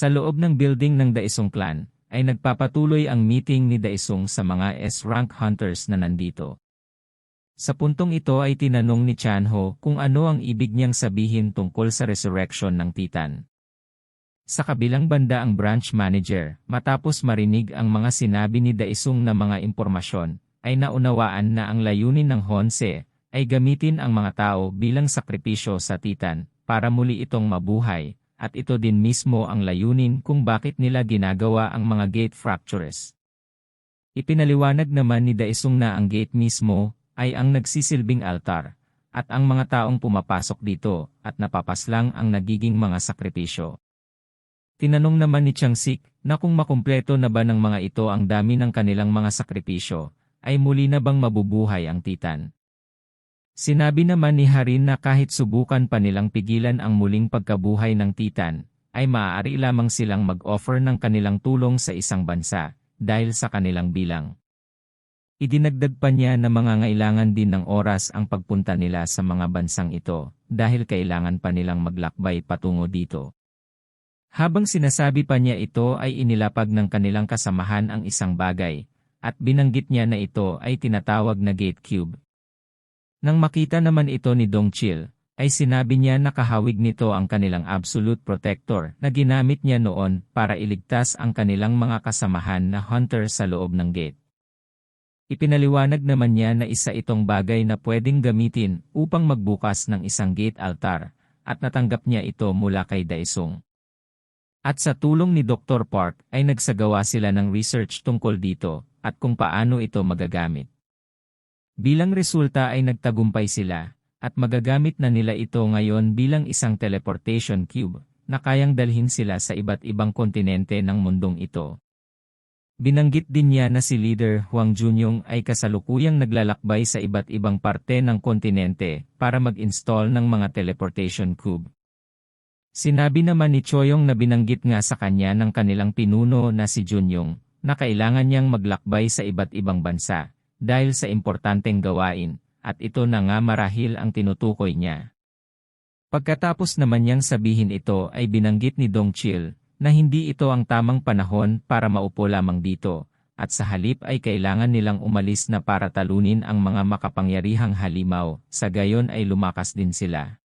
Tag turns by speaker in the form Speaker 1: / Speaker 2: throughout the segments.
Speaker 1: Sa loob ng building ng Daisong clan, ay nagpapatuloy ang meeting ni Daisong sa mga S-rank hunters na nandito. Sa puntong ito ay tinanong ni Chanho kung ano ang ibig niyang sabihin tungkol sa resurrection ng Titan. Sa kabilang banda ang branch manager, matapos marinig ang mga sinabi ni Daisong na mga impormasyon, ay naunawaan na ang layunin ng Honse ay gamitin ang mga tao bilang sakripisyo sa Titan para muli itong mabuhay at ito din mismo ang layunin kung bakit nila ginagawa ang mga gate fractures. Ipinaliwanag naman ni Daisong na ang gate mismo ay ang nagsisilbing altar, at ang mga taong pumapasok dito at napapaslang ang nagiging mga sakripisyo. Tinanong naman ni Chiang Sik na kung makumpleto na ba ng mga ito ang dami ng kanilang mga sakripisyo, ay muli na bang mabubuhay ang titan. Sinabi naman ni Harin na kahit subukan pa nilang pigilan ang muling pagkabuhay ng Titan, ay maaari lamang silang mag-offer ng kanilang tulong sa isang bansa, dahil sa kanilang bilang. Idinagdag pa niya na mangangailangan din ng oras ang pagpunta nila sa mga bansang ito, dahil kailangan pa nilang maglakbay patungo dito. Habang sinasabi pa niya ito ay inilapag ng kanilang kasamahan ang isang bagay, at binanggit niya na ito ay tinatawag na gate cube, nang makita naman ito ni Dong Chil, ay sinabi niya na kahawig nito ang kanilang absolute protector na ginamit niya noon para iligtas ang kanilang mga kasamahan na hunter sa loob ng gate. Ipinaliwanag naman niya na isa itong bagay na pwedeng gamitin upang magbukas ng isang gate altar, at natanggap niya ito mula kay Daisong. At sa tulong ni Dr. Park ay nagsagawa sila ng research tungkol dito at kung paano ito magagamit. Bilang resulta ay nagtagumpay sila, at magagamit na nila ito ngayon bilang isang teleportation cube, na kayang dalhin sila sa iba't ibang kontinente ng mundong ito. Binanggit din niya na si Leader Huang Junyong ay kasalukuyang naglalakbay sa iba't ibang parte ng kontinente para mag-install ng mga teleportation cube. Sinabi naman ni Choyong na binanggit nga sa kanya ng kanilang pinuno na si Junyong na kailangan niyang maglakbay sa iba't ibang bansa dahil sa importanteng gawain, at ito na nga marahil ang tinutukoy niya. Pagkatapos naman niyang sabihin ito ay binanggit ni Dong Chil, na hindi ito ang tamang panahon para maupo lamang dito, at sa halip ay kailangan nilang umalis na para talunin ang mga makapangyarihang halimaw, sa gayon ay lumakas din sila.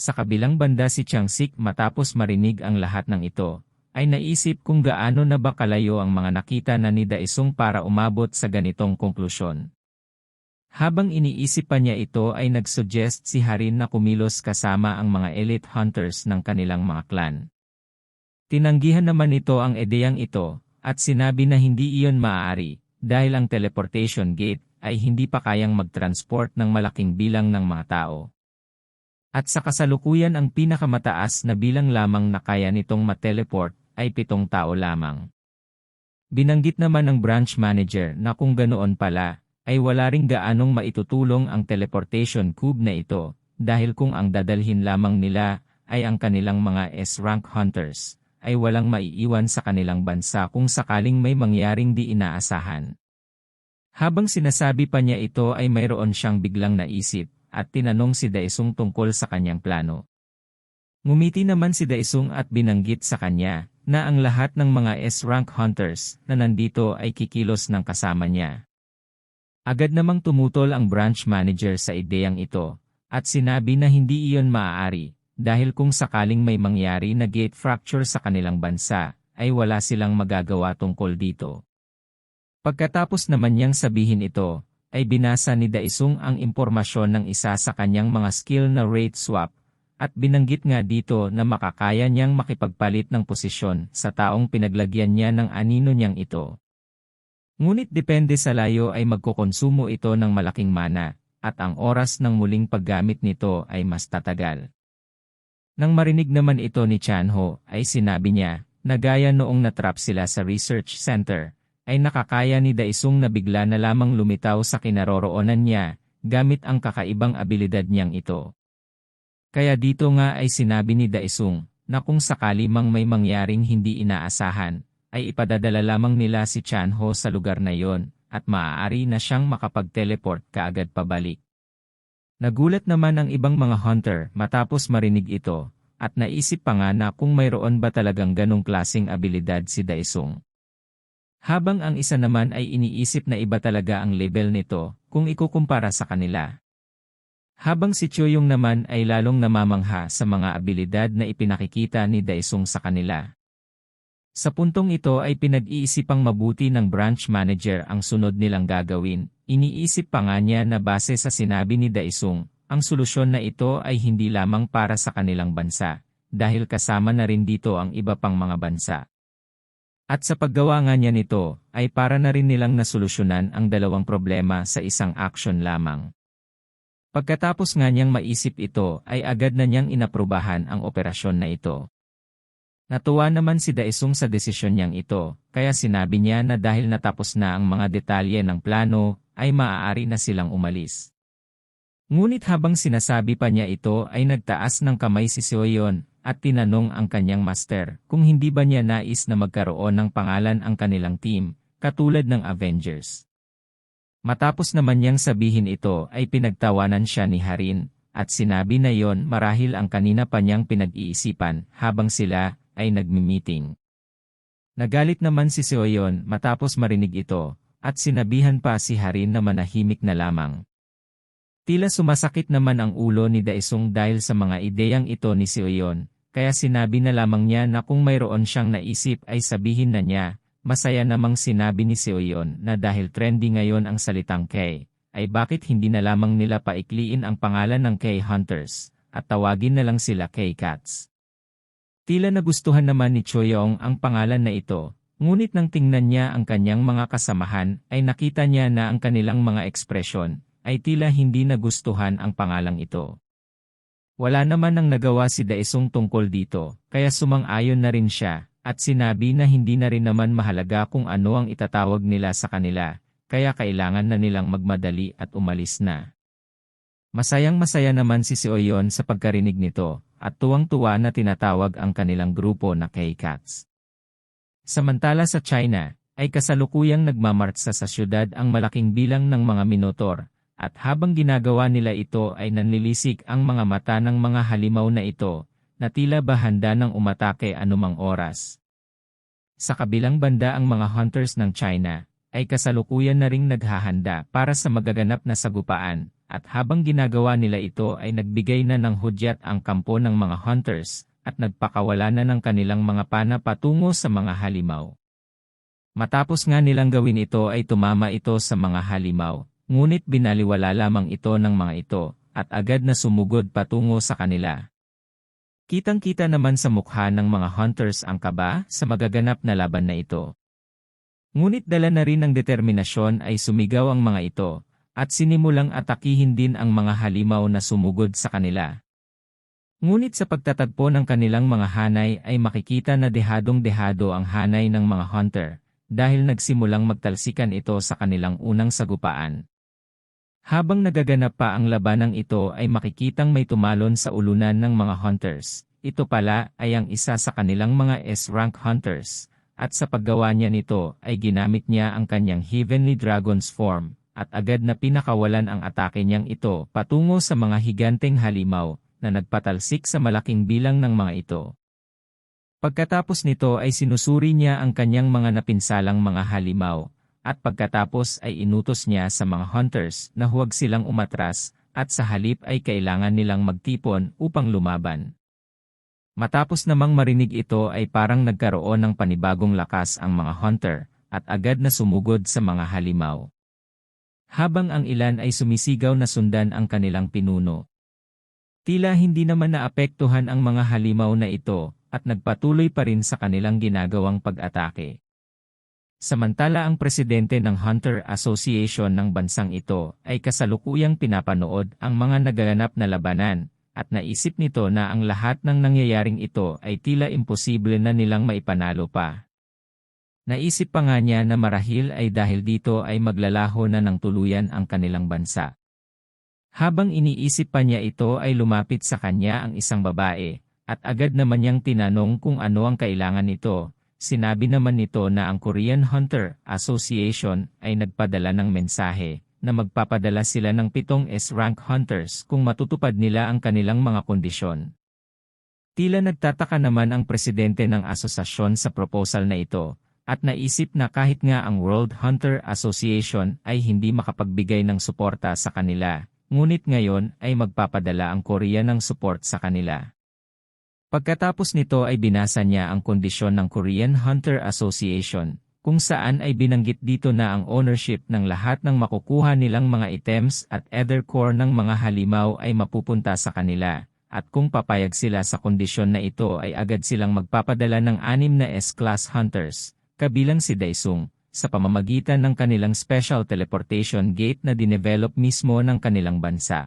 Speaker 1: Sa kabilang banda si Chiang Sik matapos marinig ang lahat ng ito, ay naisip kung gaano na ba kalayo ang mga nakita na ni Daisong para umabot sa ganitong konklusyon. Habang iniisip pa niya ito ay nagsuggest si Harin na kumilos kasama ang mga elite hunters ng kanilang mga clan. Tinanggihan naman ito ang ideyang ito, at sinabi na hindi iyon maaari, dahil ang teleportation gate ay hindi pa kayang mag-transport ng malaking bilang ng mga tao. At sa kasalukuyan ang pinakamataas na bilang lamang na kaya nitong mateleport ay pitong tao lamang. Binanggit naman ng branch manager na kung ganoon pala, ay wala ring gaanong maitutulong ang teleportation cube na ito, dahil kung ang dadalhin lamang nila ay ang kanilang mga S-rank hunters, ay walang maiiwan sa kanilang bansa kung sakaling may mangyaring di inaasahan. Habang sinasabi pa niya ito ay mayroon siyang biglang naisip, at tinanong si Daisung tungkol sa kanyang plano. Ngumiti naman si Daisung at binanggit sa kanya, na ang lahat ng mga S-rank hunters na nandito ay kikilos ng kasama niya. Agad namang tumutol ang branch manager sa ideyang ito, at sinabi na hindi iyon maaari, dahil kung sakaling may mangyari na gate fracture sa kanilang bansa, ay wala silang magagawa tungkol dito. Pagkatapos naman niyang sabihin ito, ay binasa ni Daisung ang impormasyon ng isa sa kanyang mga skill na rate swap at binanggit nga dito na makakaya niyang makipagpalit ng posisyon sa taong pinaglagyan niya ng anino niyang ito. Ngunit depende sa layo ay magkokonsumo ito ng malaking mana, at ang oras ng muling paggamit nito ay mas tatagal. Nang marinig naman ito ni Chanho, ay sinabi niya, na gaya noong natrap sila sa research center, ay nakakaya ni Daisung na bigla na lamang lumitaw sa kinaroroonan niya, gamit ang kakaibang abilidad niyang ito. Kaya dito nga ay sinabi ni Daisung, na kung sakali mang may mangyaring hindi inaasahan, ay ipadadala lamang nila si Chanho sa lugar na yon, at maaari na siyang makapag-teleport kaagad pabalik. Nagulat naman ang ibang mga hunter matapos marinig ito, at naisip pa nga na kung mayroon ba talagang ganong klasing abilidad si Daesung. Habang ang isa naman ay iniisip na iba talaga ang level nito kung ikukumpara sa kanila. Habang si Choyong naman ay lalong namamangha sa mga abilidad na ipinakikita ni Daesung sa kanila. Sa puntong ito ay pinag-iisipang mabuti ng branch manager ang sunod nilang gagawin. Iniisip pa nga niya na base sa sinabi ni Daesung, ang solusyon na ito ay hindi lamang para sa kanilang bansa, dahil kasama na rin dito ang iba pang mga bansa. At sa paggawa nga niya nito, ay para na rin nilang nasolusyonan ang dalawang problema sa isang action lamang. Pagkatapos nga niyang maisip ito ay agad na niyang inaprubahan ang operasyon na ito. Natuwa naman si Daesung sa desisyon niyang ito, kaya sinabi niya na dahil natapos na ang mga detalye ng plano, ay maaari na silang umalis. Ngunit habang sinasabi pa niya ito ay nagtaas ng kamay si Seoyeon at tinanong ang kanyang master kung hindi ba niya nais na magkaroon ng pangalan ang kanilang team, katulad ng Avengers. Matapos naman niyang sabihin ito ay pinagtawanan siya ni Harin, at sinabi na yon marahil ang kanina pa niyang pinag-iisipan habang sila ay nagmi-meeting. Nagalit naman si Seoyeon matapos marinig ito, at sinabihan pa si Harin na manahimik na lamang. Tila sumasakit naman ang ulo ni Daesung dahil sa mga ideyang ito ni Seoyeon, kaya sinabi na lamang niya na kung mayroon siyang naisip ay sabihin na niya, Masaya namang sinabi ni Seoyeon na dahil trendy ngayon ang salitang K, ay bakit hindi na lamang nila paikliin ang pangalan ng K-Hunters, at tawagin na lang sila K-Cats. Tila nagustuhan naman ni Choyong ang pangalan na ito, ngunit nang tingnan niya ang kanyang mga kasamahan ay nakita niya na ang kanilang mga ekspresyon ay tila hindi nagustuhan ang pangalang ito. Wala naman ang nagawa si Daesung tungkol dito, kaya sumang-ayon na rin siya, at sinabi na hindi na rin naman mahalaga kung ano ang itatawag nila sa kanila, kaya kailangan na nilang magmadali at umalis na. Masayang masaya naman si Seoyeon sa pagkarinig nito, at tuwang-tuwa na tinatawag ang kanilang grupo na K-Cats. Samantala sa China, ay kasalukuyang nagmamartsa sa syudad ang malaking bilang ng mga minotor, at habang ginagawa nila ito ay nanlilisik ang mga mata ng mga halimaw na ito, na tila ba handa ng umatake anumang oras. Sa kabilang banda ang mga hunters ng China, ay kasalukuyan na ring naghahanda para sa magaganap na sagupaan, at habang ginagawa nila ito ay nagbigay na ng hudyat ang kampo ng mga hunters, at nagpakawala na ng kanilang mga pana patungo sa mga halimaw. Matapos nga nilang gawin ito ay tumama ito sa mga halimaw, ngunit binaliwala lamang ito ng mga ito, at agad na sumugod patungo sa kanila. Kitang-kita naman sa mukha ng mga hunters ang kaba sa magaganap na laban na ito. Ngunit dala na rin ng determinasyon ay sumigaw ang mga ito, at sinimulang atakihin din ang mga halimaw na sumugod sa kanila. Ngunit sa pagtatagpo ng kanilang mga hanay ay makikita na dehadong-dehado ang hanay ng mga hunter, dahil nagsimulang magtalsikan ito sa kanilang unang sagupaan. Habang nagaganap pa ang labanang ito ay makikitang may tumalon sa ulunan ng mga hunters. Ito pala ay ang isa sa kanilang mga S-rank hunters. At sa paggawa niya nito ay ginamit niya ang kanyang Heavenly Dragon's form at agad na pinakawalan ang atake niyang ito patungo sa mga higanteng halimaw na nagpatalsik sa malaking bilang ng mga ito. Pagkatapos nito ay sinusuri niya ang kanyang mga napinsalang mga halimaw at pagkatapos ay inutos niya sa mga hunters na huwag silang umatras, at sa halip ay kailangan nilang magtipon upang lumaban. Matapos namang marinig ito ay parang nagkaroon ng panibagong lakas ang mga hunter, at agad na sumugod sa mga halimaw. Habang ang ilan ay sumisigaw na sundan ang kanilang pinuno. Tila hindi naman naapektuhan ang mga halimaw na ito, at nagpatuloy pa rin sa kanilang ginagawang pag-atake. Samantala ang presidente ng Hunter Association ng bansang ito ay kasalukuyang pinapanood ang mga nagaganap na labanan, at naisip nito na ang lahat ng nangyayaring ito ay tila imposible na nilang maipanalo pa. Naisip pa nga niya na marahil ay dahil dito ay maglalaho na ng tuluyan ang kanilang bansa. Habang iniisip pa niya ito ay lumapit sa kanya ang isang babae, at agad naman niyang tinanong kung ano ang kailangan nito, Sinabi naman nito na ang Korean Hunter Association ay nagpadala ng mensahe na magpapadala sila ng pitong S-rank hunters kung matutupad nila ang kanilang mga kondisyon. Tila nagtataka naman ang presidente ng asosasyon sa proposal na ito, at naisip na kahit nga ang World Hunter Association ay hindi makapagbigay ng suporta sa kanila, ngunit ngayon ay magpapadala ang Korea ng support sa kanila. Pagkatapos nito ay binasa niya ang kondisyon ng Korean Hunter Association, kung saan ay binanggit dito na ang ownership ng lahat ng makukuha nilang mga items at other core ng mga halimaw ay mapupunta sa kanila, at kung papayag sila sa kondisyon na ito ay agad silang magpapadala ng anim na S-Class Hunters, kabilang si Daesung, sa pamamagitan ng kanilang special teleportation gate na dinevelop mismo ng kanilang bansa.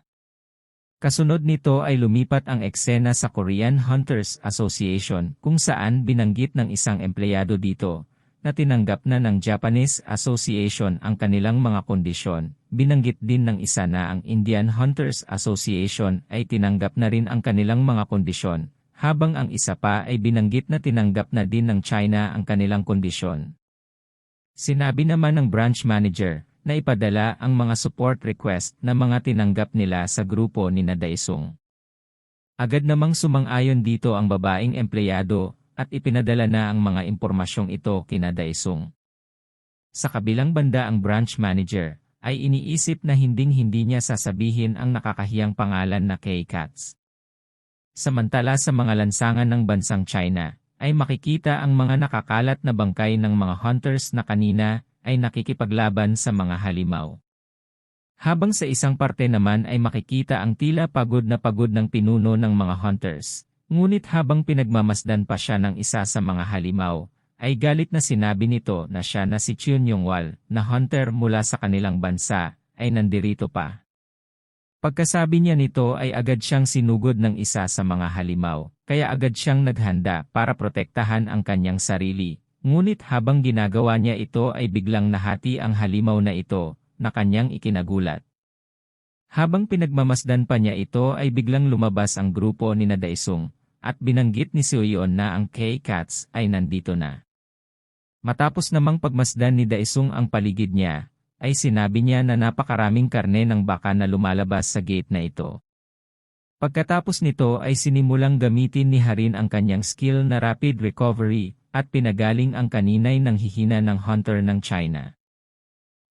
Speaker 1: Kasunod nito ay lumipat ang eksena sa Korean Hunters Association kung saan binanggit ng isang empleyado dito na tinanggap na ng Japanese Association ang kanilang mga kondisyon. Binanggit din ng isa na ang Indian Hunters Association ay tinanggap na rin ang kanilang mga kondisyon, habang ang isa pa ay binanggit na tinanggap na din ng China ang kanilang kondisyon. Sinabi naman ng branch manager na ipadala ang mga support request na mga tinanggap nila sa grupo ni Nadaisong. Agad namang sumang-ayon dito ang babaeng empleyado at ipinadala na ang mga impormasyong ito kina Daisong. Sa kabilang banda ang branch manager ay iniisip na hinding-hindi niya sasabihin ang nakakahiyang pangalan na K-Cats. Samantala sa mga lansangan ng bansang China, ay makikita ang mga nakakalat na bangkay ng mga hunters na kanina ay nakikipaglaban sa mga halimaw. Habang sa isang parte naman ay makikita ang tila pagod na pagod ng pinuno ng mga hunters. Ngunit habang pinagmamasdan pa siya ng isa sa mga halimaw, ay galit na sinabi nito na siya na si Chun Yongwal, na hunter mula sa kanilang bansa, ay nandirito pa. Pagkasabi niya nito ay agad siyang sinugod ng isa sa mga halimaw, kaya agad siyang naghanda para protektahan ang kanyang sarili, Ngunit habang ginagawa niya ito ay biglang nahati ang halimaw na ito, na kanyang ikinagulat. Habang pinagmamasdan pa niya ito ay biglang lumabas ang grupo ni Nadaisung, at binanggit ni Suyon na ang K-Cats ay nandito na. Matapos namang pagmasdan ni Daisung ang paligid niya, ay sinabi niya na napakaraming karne ng baka na lumalabas sa gate na ito. Pagkatapos nito ay sinimulang gamitin ni Harin ang kanyang skill na rapid recovery at pinagaling ang kaninay ng hihina ng hunter ng China.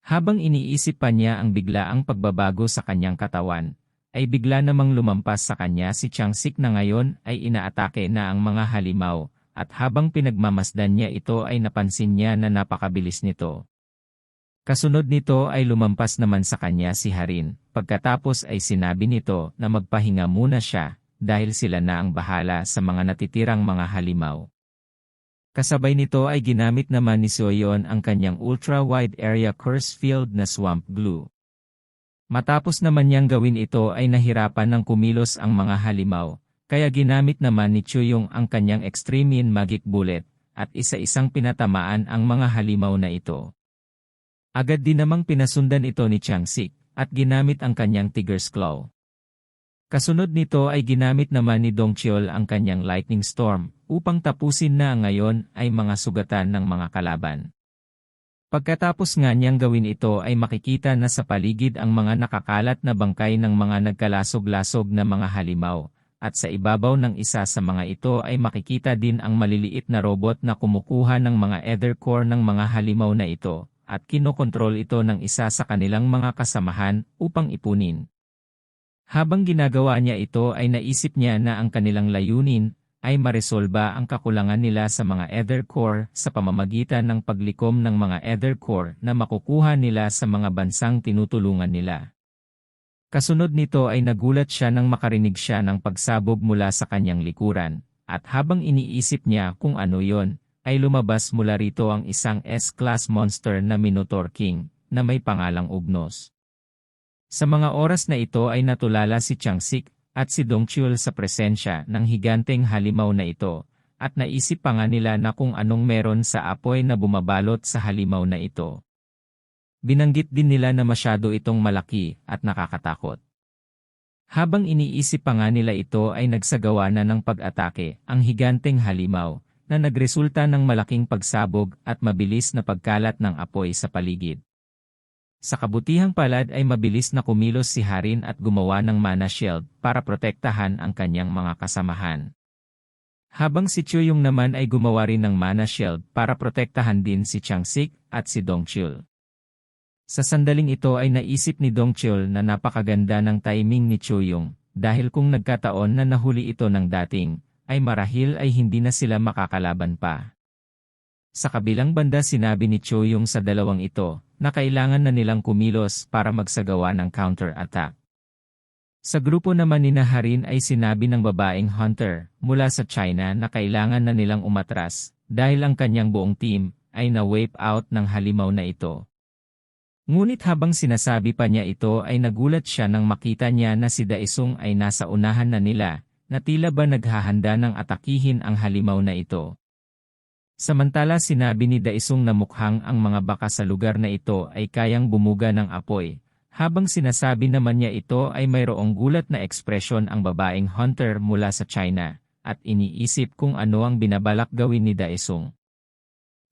Speaker 1: Habang iniisip pa niya ang biglaang pagbabago sa kanyang katawan, ay bigla namang lumampas sa kanya si Changsik na ngayon ay inaatake na ang mga halimaw, at habang pinagmamasdan niya ito ay napansin niya na napakabilis nito. Kasunod nito ay lumampas naman sa kanya si Harin, pagkatapos ay sinabi nito na magpahinga muna siya, dahil sila na ang bahala sa mga natitirang mga halimaw. Kasabay nito ay ginamit naman ni Soyon ang kanyang ultra-wide area curse field na swamp glue. Matapos naman niyang gawin ito ay nahirapan ng kumilos ang mga halimaw, kaya ginamit naman ni Chuyong ang kanyang Extreme Magic Bullet, at isa-isang pinatamaan ang mga halimaw na ito. Agad din namang pinasundan ito ni Changsik, at ginamit ang kanyang Tiger's Claw. Kasunod nito ay ginamit naman ni Dongcheol ang kanyang Lightning Storm upang tapusin na ngayon ay mga sugatan ng mga kalaban. Pagkatapos nga niyang gawin ito ay makikita na sa paligid ang mga nakakalat na bangkay ng mga nagkalasog-lasog na mga halimaw, at sa ibabaw ng isa sa mga ito ay makikita din ang maliliit na robot na kumukuha ng mga ether core ng mga halimaw na ito, at kinokontrol ito ng isa sa kanilang mga kasamahan upang ipunin. Habang ginagawa niya ito ay naisip niya na ang kanilang layunin ay maresolba ang kakulangan nila sa mga ether core sa pamamagitan ng paglikom ng mga ether core na makukuha nila sa mga bansang tinutulungan nila. Kasunod nito ay nagulat siya nang makarinig siya ng pagsabog mula sa kanyang likuran, at habang iniisip niya kung ano yon, ay lumabas mula rito ang isang S-class monster na Minotaur King, na may pangalang Ugnos. Sa mga oras na ito ay natulala si Changsik at si Dongchul sa presensya ng higanteng halimaw na ito, at naisip pa nga nila na kung anong meron sa apoy na bumabalot sa halimaw na ito. Binanggit din nila na masyado itong malaki at nakakatakot. Habang iniisip pa nga nila ito ay nagsagawa na ng pag-atake ang higanteng halimaw na nagresulta ng malaking pagsabog at mabilis na pagkalat ng apoy sa paligid. Sa kabutihang palad ay mabilis na kumilos si Harin at gumawa ng mana shield para protektahan ang kanyang mga kasamahan. Habang si Chuyong naman ay gumawa rin ng mana shield para protektahan din si Changsik at si Dongchul. Sa sandaling ito ay naisip ni Dongchul na napakaganda ng timing ni Chuyong dahil kung nagkataon na nahuli ito ng dating, ay marahil ay hindi na sila makakalaban pa. Sa kabilang banda sinabi ni Choyong sa dalawang ito na kailangan na nilang kumilos para magsagawa ng counter-attack. Sa grupo naman ni Naharin ay sinabi ng babaeng hunter mula sa China na kailangan na nilang umatras dahil ang kanyang buong team ay na-wipe out ng halimaw na ito. Ngunit habang sinasabi pa niya ito ay nagulat siya nang makita niya na si Daisung ay nasa unahan na nila na tila ba naghahanda ng atakihin ang halimaw na ito. Samantala sinabi ni Daisung na mukhang ang mga baka sa lugar na ito ay kayang bumuga ng apoy habang sinasabi naman niya ito ay mayroong gulat na ekspresyon ang babaeng hunter mula sa China, at iniisip kung ano ang binabalak gawin ni Daesung.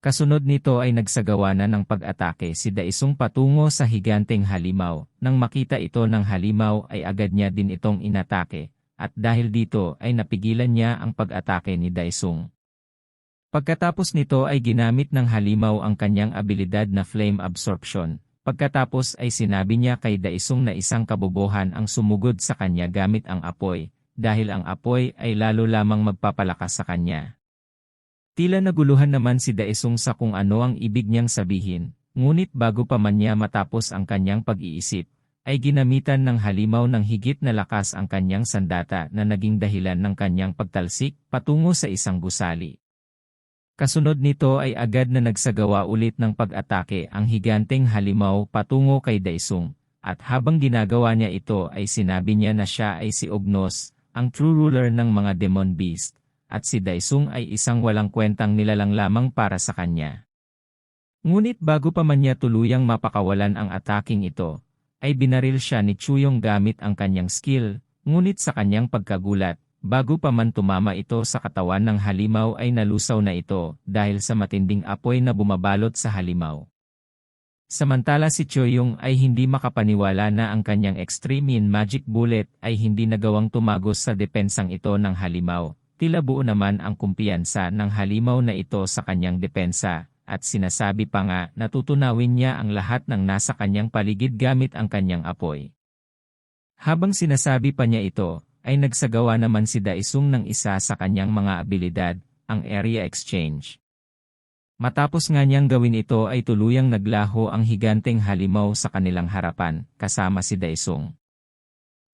Speaker 1: Kasunod nito ay nagsagawa na ng pag-atake si Daesung patungo sa higanteng halimaw. Nang makita ito ng halimaw ay agad niya din itong inatake, at dahil dito ay napigilan niya ang pag-atake ni Daesung. Pagkatapos nito ay ginamit ng halimaw ang kanyang abilidad na flame absorption, Pagkatapos ay sinabi niya kay Daisung na isang kabubuhan ang sumugod sa kanya gamit ang apoy, dahil ang apoy ay lalo lamang magpapalakas sa kanya. Tila naguluhan naman si Daisung sa kung ano ang ibig niyang sabihin, ngunit bago pa man niya matapos ang kanyang pag-iisip, ay ginamitan ng halimaw ng higit na lakas ang kanyang sandata na naging dahilan ng kanyang pagtalsik patungo sa isang gusali. Kasunod nito ay agad na nagsagawa ulit ng pag-atake ang higanteng halimaw patungo kay Daisung, at habang ginagawa niya ito ay sinabi niya na siya ay si Ognos, ang true ruler ng mga demon beast, at si Daisung ay isang walang kwentang nilalang lamang para sa kanya. Ngunit bago pa man niya tuluyang mapakawalan ang ataking ito, ay binaril siya ni Chuyong gamit ang kanyang skill, ngunit sa kanyang pagkagulat, Bago pa man tumama ito sa katawan ng halimaw ay nalusaw na ito dahil sa matinding apoy na bumabalot sa halimaw. Samantala si Choyong ay hindi makapaniwala na ang kanyang extreme in magic bullet ay hindi nagawang tumagos sa depensang ito ng halimaw. Tila buo naman ang kumpiyansa ng halimaw na ito sa kanyang depensa, at sinasabi pa nga na tutunawin niya ang lahat ng nasa kanyang paligid gamit ang kanyang apoy. Habang sinasabi pa niya ito, ay nagsagawa naman si Daisung ng isa sa kanyang mga abilidad, ang Area Exchange. Matapos nga niyang gawin ito ay tuluyang naglaho ang higanteng halimaw sa kanilang harapan, kasama si Daisung.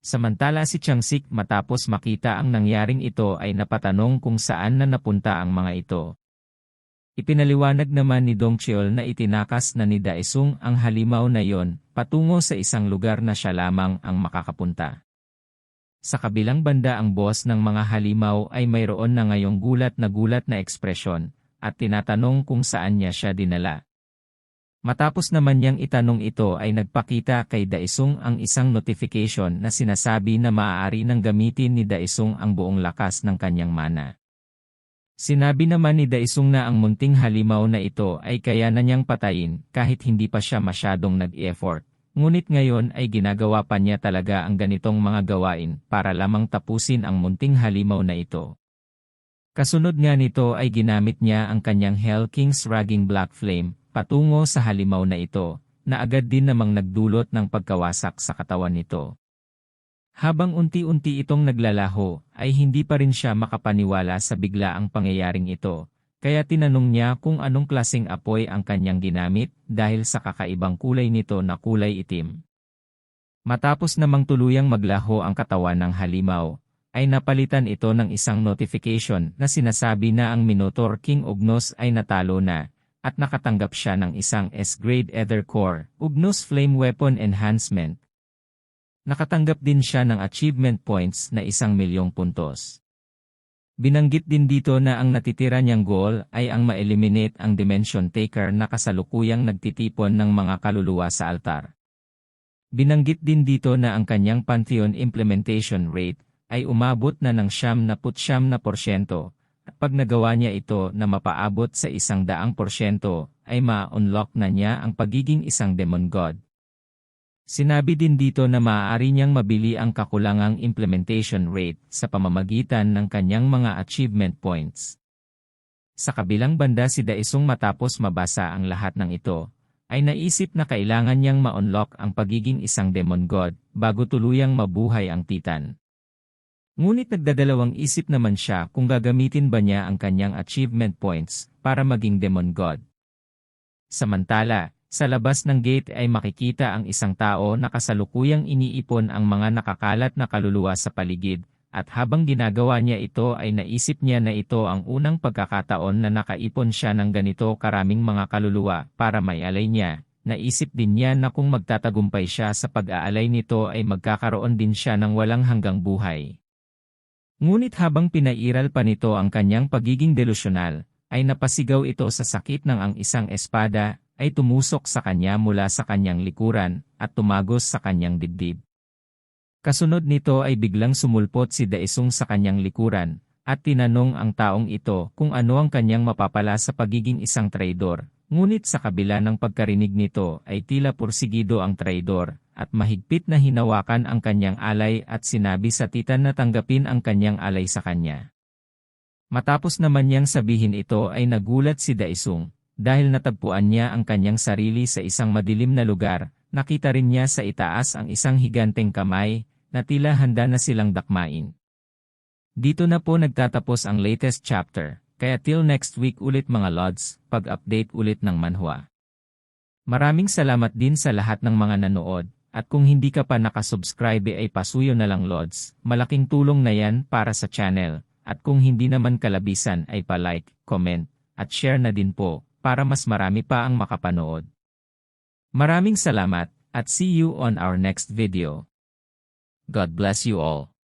Speaker 1: Samantala si Changsik matapos makita ang nangyaring ito ay napatanong kung saan na napunta ang mga ito. Ipinaliwanag naman ni Dongcheol na itinakas na ni Daesung ang halimaw na yon patungo sa isang lugar na siya lamang ang makakapunta. Sa kabilang banda ang boss ng mga halimaw ay mayroon na ngayong gulat na gulat na ekspresyon, at tinatanong kung saan niya siya dinala. Matapos naman niyang itanong ito ay nagpakita kay Daisung ang isang notification na sinasabi na maaari nang gamitin ni Daisung ang buong lakas ng kanyang mana. Sinabi naman ni Daisung na ang munting halimaw na ito ay kaya na niyang patayin kahit hindi pa siya masyadong nag-effort. Ngunit ngayon ay ginagawa pa niya talaga ang ganitong mga gawain para lamang tapusin ang munting halimaw na ito. Kasunod nga nito ay ginamit niya ang kanyang Hell King's Ragging Black Flame patungo sa halimaw na ito, na agad din namang nagdulot ng pagkawasak sa katawan nito. Habang unti-unti itong naglalaho, ay hindi pa rin siya makapaniwala sa biglaang pangyayaring ito, kaya tinanong niya kung anong klaseng apoy ang kanyang ginamit dahil sa kakaibang kulay nito na kulay itim. Matapos namang tuluyang maglaho ang katawan ng halimaw, ay napalitan ito ng isang notification na sinasabi na ang Minotaur King Ugnos ay natalo na, at nakatanggap siya ng isang S-grade Ether Core, Ugnos Flame Weapon Enhancement. Nakatanggap din siya ng achievement points na isang milyong puntos. Binanggit din dito na ang natitira niyang goal ay ang ma-eliminate ang Dimension Taker na kasalukuyang nagtitipon ng mga kaluluwa sa altar. Binanggit din dito na ang kanyang Pantheon implementation rate ay umabot na ng siyam na putsyam na porsyento. Pag nagawa niya ito na mapaabot sa isang daang porsyento, ay ma-unlock na niya ang pagiging isang demon god. Sinabi din dito na maaari niyang mabili ang kakulangang implementation rate sa pamamagitan ng kanyang mga achievement points. Sa kabilang banda si Daisong matapos mabasa ang lahat ng ito, ay naisip na kailangan niyang ma-unlock ang pagiging isang demon god bago tuluyang mabuhay ang titan. Ngunit nagdadalawang isip naman siya kung gagamitin ba niya ang kanyang achievement points para maging demon god. Samantala, sa labas ng gate ay makikita ang isang tao na kasalukuyang iniipon ang mga nakakalat na kaluluwa sa paligid, at habang ginagawa niya ito ay naisip niya na ito ang unang pagkakataon na nakaipon siya ng ganito karaming mga kaluluwa para maialay niya. Naisip din niya na kung magtatagumpay siya sa pag-aalay nito ay magkakaroon din siya ng walang hanggang buhay. Ngunit habang pinairal pa nito ang kanyang pagiging delusyonal, ay napasigaw ito sa sakit ng ang isang espada ay tumusok sa kanya mula sa kanyang likuran at tumagos sa kanyang dibdib. Kasunod nito ay biglang sumulpot si Daesung sa kanyang likuran at tinanong ang taong ito kung ano ang kanyang mapapala sa pagiging isang traidor. Ngunit sa kabila ng pagkarinig nito ay tila porsigido ang traidor at mahigpit na hinawakan ang kanyang alay at sinabi sa titan na tanggapin ang kanyang alay sa kanya. Matapos naman niyang sabihin ito ay nagulat si Daisung dahil natagpuan niya ang kanyang sarili sa isang madilim na lugar, nakita rin niya sa itaas ang isang higanteng kamay, na tila handa na silang dakmain. Dito na po nagtatapos ang latest chapter, kaya till next week ulit mga lods, pag-update ulit ng manhwa. Maraming salamat din sa lahat ng mga nanood, at kung hindi ka pa nakasubscribe ay pasuyo na lang lods, malaking tulong na yan para sa channel, at kung hindi naman kalabisan ay pa-like, comment, at share na din po para mas marami pa ang makapanood. Maraming salamat at see you on our next video. God bless you all.